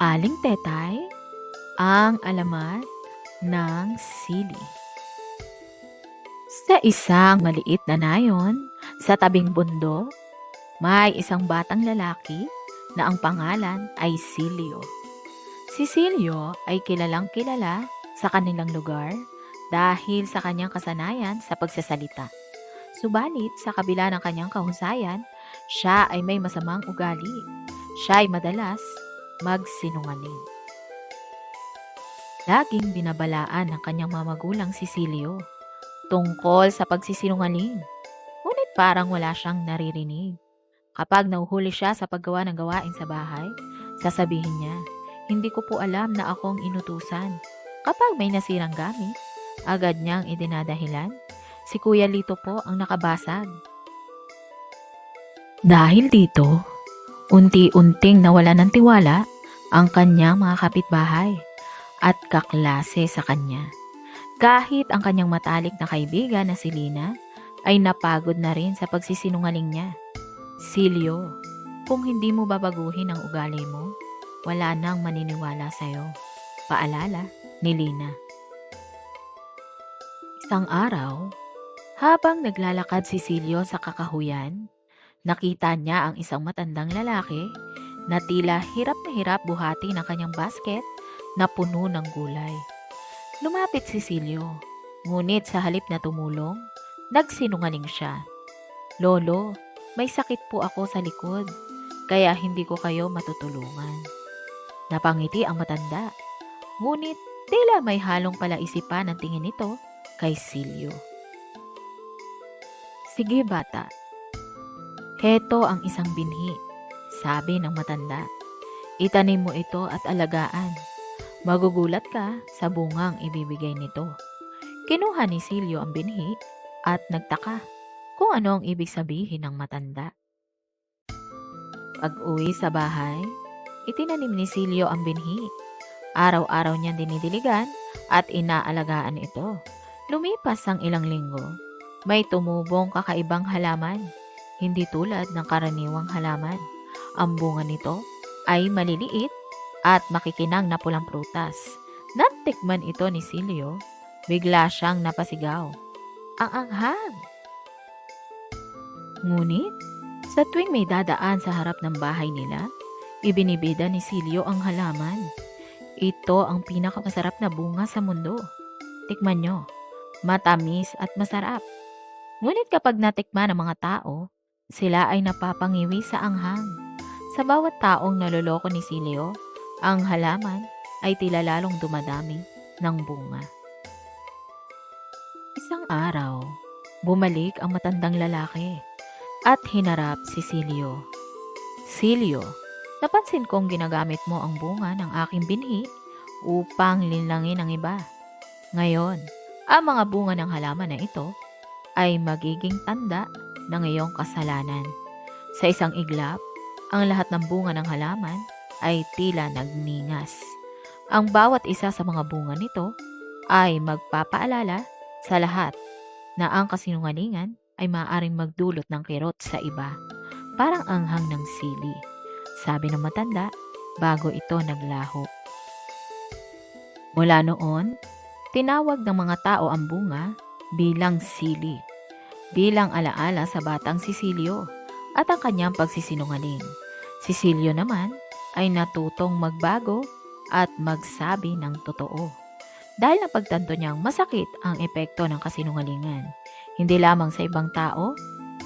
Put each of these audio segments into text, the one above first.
Aling Tetay, ang alamat ng sili. Sa isang maliit na nayon, sa tabing bundok, may isang batang lalaki na ang pangalan ay Silio. Si Silio ay kilalang kilala sa kanilang lugar dahil sa kanyang kasanayan sa pagsasalita. Subalit sa kabila ng kanyang kahusayan, siya ay may masamang ugali. Siya ay madalas magsinungaling. Laging binabalaan ng kanyang mamagulang si Silio tungkol sa pagsisinungaling. Ngunit parang wala siyang naririnig. Kapag nauhuli siya sa paggawa ng gawain sa bahay, sasabihin niya, hindi ko po alam na akong inutusan. Kapag may nasirang gamit, agad niyang idinadahilan, si Kuya Lito po ang nakabasag. Dahil dito, unti-unting nawala ng tiwala ang kanyang mga kapitbahay at kaklase sa kanya. Kahit ang kanyang matalik na kaibigan na si Lina ay napagod na rin sa pagsisinungaling niya. Silio, kung hindi mo babaguhin ang ugali mo, wala nang maniniwala sa'yo. Paalala ni Lina. Isang araw, habang naglalakad si Silio sa kakahuyan, nakita niya ang isang matandang lalaki na tila hirap na hirap buhati ng kanyang basket na puno ng gulay. Lumapit si Silio, ngunit sa halip na tumulong, nagsinungaling siya. Lolo, may sakit po ako sa likod, kaya hindi ko kayo matutulungan. Napangiti ang matanda, ngunit tila may halong palaisipan ang tingin nito kay Silio. Sige bata, heto ang isang binhi, sabi ng matanda. Itanim mo ito at alagaan. Magugulat ka sa bungang ibibigay nito. Kinuha ni Silio ang binhi at nagtaka kung ano ang ibig sabihin ng matanda. Pag-uwi sa bahay, itinanim ni Silio ang binhi. Araw-araw niyang dinidiligan at inaalagaan ito. Lumipas ang ilang linggo, may tumubong kakaibang halaman, hindi tulad ng karaniwang halaman. Ang bunga nito ay maliliit at makikinang na pulang prutas. Natikman ito ni Silio, bigla siyang napasigaw. Ang anghang! Ngunit, sa tuwing may dadaan sa harap ng bahay nila, ibinibida ni Silio ang halaman. Ito ang pinakamasarap na bunga sa mundo. Tikman nyo, matamis at masarap. Ngunit kapag natikman ng mga tao, sila ay napapangiwi sa anghang. Sa bawat taong naloloko ni Silio, ang halaman ay tila lalong dumadami ng bunga. Isang araw, bumalik ang matandang lalaki at hinarap si Silio. Silio, napansin kong ginagamit mo ang bunga ng aking binhi upang linlangin ang iba. Ngayon, ang mga bunga ng halaman na ito ay magiging tanda ng iyong kasalanan. Sa isang iglap, ang lahat ng bunga ng halaman ay tila nagningas. Ang bawat isa sa mga bunga nito ay magpapaalala sa lahat na ang kasinungalingan ay maaaring magdulot ng kirot sa iba, parang anghang ng sili. Sabi ng matanda bago ito naglaho. Mula noon, tinawag ng mga tao ang bunga bilang sili, bilang alaala sa batang Sisilio at ang kanyang pagsisinungaling. Sisilio naman ay natutong magbago at magsabi ng totoo. Dahil napagtanto niyang masakit ang epekto ng kasinungalingan, hindi lamang sa ibang tao,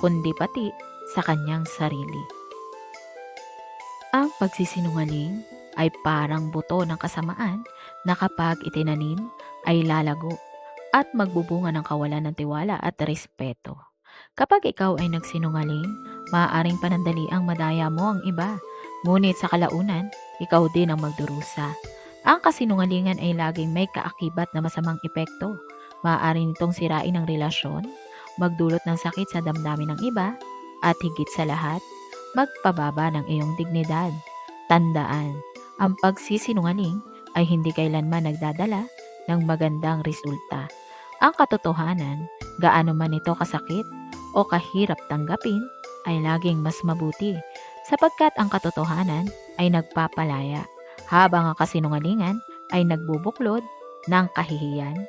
kundi pati sa kanyang sarili. Ang pagsisinungaling ay parang buto ng kasamaan na kapag itinanim ay lalago at magbubunga ng kawalan ng tiwala at respeto. Kapag ikaw ay nagsinungaling, maaaring panandaliang madaya mo ang iba Ngunit sa kalaunan, ikaw din ang magdurusa. Ang kasinungalingan ay laging may kaakibat na masamang epekto. Maaari nitong sirain ang relasyon, magdulot ng sakit sa damdamin ng iba, at higit sa lahat, magpababa ng iyong dignidad. Tandaan, ang pagsisinungaling ay hindi kailanman nagdadala ng magandang resulta. Ang katotohanan, gaano man ito kasakit o kahirap tanggapin, ay laging mas mabuti sapagkat ang katotohanan ay nagpapalaya habang ang kasinungalingan ay nagbubuklod ng kahihiyan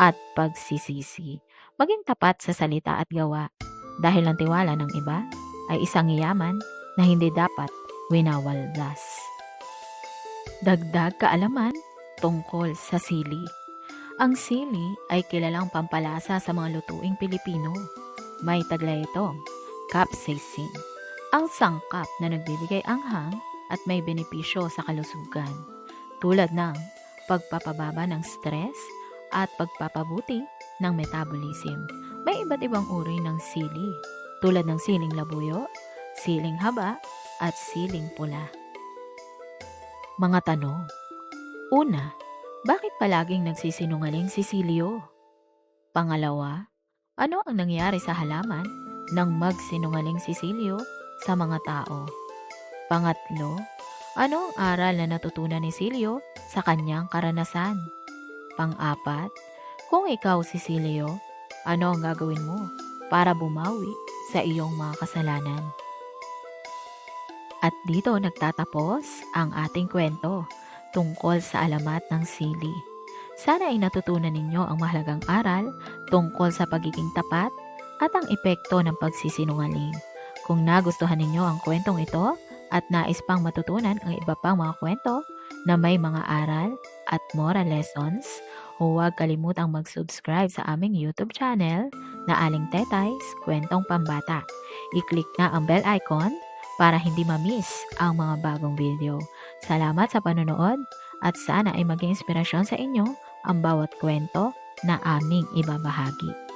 at pagsisisi. Maging tapat sa salita at gawa dahil ang tiwala ng iba ay isang yaman na hindi dapat winawaldas. Dagdag kaalaman tungkol sa sili. Ang sili ay kilalang pampalasa sa mga lutuing Pilipino. May taglay itong capsaicin, ang sangkap na nagbibigay anghang at may benepisyo sa kalusugan, tulad ng pagpapababa ng stress at pagpapabuti ng metabolism. May iba't ibang uri ng sili, tulad ng siling labuyo, siling haba, at siling pula. Mga tanong. Una, bakit palaging nagsisinungaling si Silio? Pangalawa, ano ang nangyari sa halaman nang magsinungaling si Silio sa mga tao? Pangatlo, ano ang aral na natutunan ni Silio sa kanyang karanasan? Pang-apat, kung ikaw si Silio, ano ang gagawin mo para bumawi sa iyong mga kasalanan? At dito nagtatapos ang ating kwento tungkol sa alamat ng sili. Sana ay natutunan ninyo ang mahalagang aral tungkol sa pagiging tapat at ang epekto ng pagsisinungaling. Kung nagustuhan ninyo ang kwentong ito at nais pang matutunan ang iba pang mga kwento na may mga aral at moral lessons, huwag kalimutang mag-subscribe sa aming YouTube channel na Aling Tetays Kwentong Pambata. I-click na ang bell icon para hindi ma-miss ang mga bagong video. Salamat sa panonood at sana ay maging inspirasyon sa inyo ang bawat kwento na aming ibabahagi.